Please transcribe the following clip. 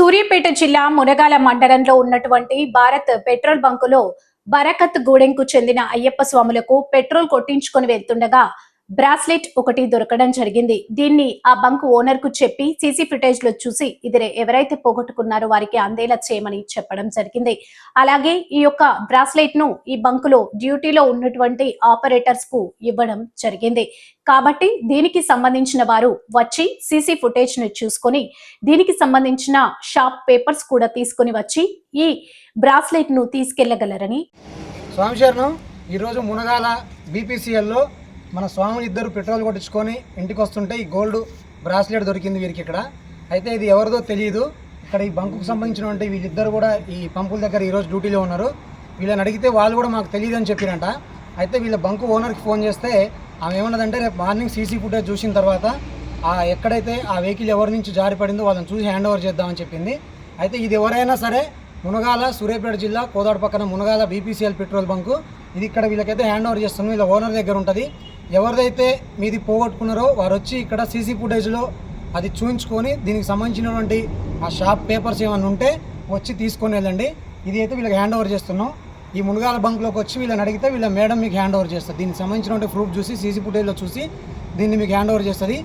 సూర్యాపేట జిల్లా మునగాల మండలంలో ఉన్నటువంటి భారత్ పెట్రోల్ బంకులో బరకత్ గూడెంకు చెందిన అయ్యప్ప స్వాములకు పెట్రోల్ కొట్టించుకొని వెళ్తుండగా బ్రాస్లెట్ ఒకటి దొరకడం జరిగింది. దీన్ని ఆ బంక్ ఓనర్కు చెప్పి సీసీ ఫుటేజ్లో చూసి ఇది ఎవరైతే పోగొట్టుకున్నారో వారికి అందేలా చేయమని చెప్పడం జరిగింది. అలాగే ఈ యొక్క బ్రాస్లెట్ను ఈ బంకులో డ్యూటీలో ఉన్నటువంటి ఆపరేటర్స్కు ఇవ్వడం జరిగింది. కాబట్టి దీనికి సంబంధించిన వారు వచ్చి సీసీ ఫుటేజ్ను చూసుకొని దీనికి సంబంధించిన షాప్ పేపర్స్ కూడా తీసుకొని వచ్చి ఈ బ్రాస్లెట్ను తీసుకెళ్ళగలరని స్వామి శరణం ఈరోజు మునగాల బీపీసీఎల్లో మన స్వాములు ఇద్దరు పెట్రోల్ కొట్టించుకొని ఇంటికి వస్తుంటే ఈ గోల్డ్ బ్రాస్లెట్ దొరికింది వీరికి ఇక్కడ. అయితే ఇది ఎవరిదో తెలియదు ఇక్కడ ఈ బంకుకు సంబంధించినటువంటి వీళ్ళిద్దరు కూడా ఈ పంపుల దగ్గర ఈరోజు డ్యూటీలో ఉన్నారు. వీళ్ళని అడిగితే వాళ్ళు కూడా మాకు తెలియదు అని చెప్పారంట. అయితే వీళ్ళ బంకు ఓనర్కి ఫోన్ చేస్తే ఆమె ఏమన్నదంటే రేపు మార్నింగ్ సీసీ ఫుటేజ్ చూసిన తర్వాత ఆ ఎక్కడైతే ఆ వెహికల్ ఎవరి నుంచి జారి పడిందో వాళ్ళని చూసి హ్యాండ్ ఓవర్ చేద్దామని చెప్పింది. అయితే ఇది ఎవరైనా సరే మునగాల సూర్యాపేట జిల్లా కోదాడ పక్కన మునగాల బీపీసీఎల్ పెట్రోల్ బంకు. ఇది ఇక్కడ వీళ్ళకైతే హ్యాండ్ ఓవర్ చేస్తున్నాం వీళ్ళ ఓనర్ దగ్గర ఉంటుంది. ఎవరిదైతే మీది పోగొట్టుకున్నారో వారు వచ్చి ఇక్కడ సీసీ ఫుటేజ్లో అది చూపించుకొని దీనికి సంబంధించినటువంటి ఆ షాప్ పేపర్స్ ఏమైనా ఉంటే వచ్చి తీసుకొని వెళ్ళండి. ఇది అయితే వీళ్ళకి హ్యాండ్ ఓవర్ చేస్తున్నాం. ఈ మునగాల బంక్లోకి వచ్చి వీళ్ళని అడిగితే వీళ్ళ మేడం మీకు హ్యాండ్ ఓవర్ చేస్తుంది దీనికి సంబంధించినటువంటి ప్రూఫ్ చూసి సీసీ ఫుటేజ్లో చూసి దీన్ని మీకు హ్యాండ్ ఓవర్ చేస్తుంది.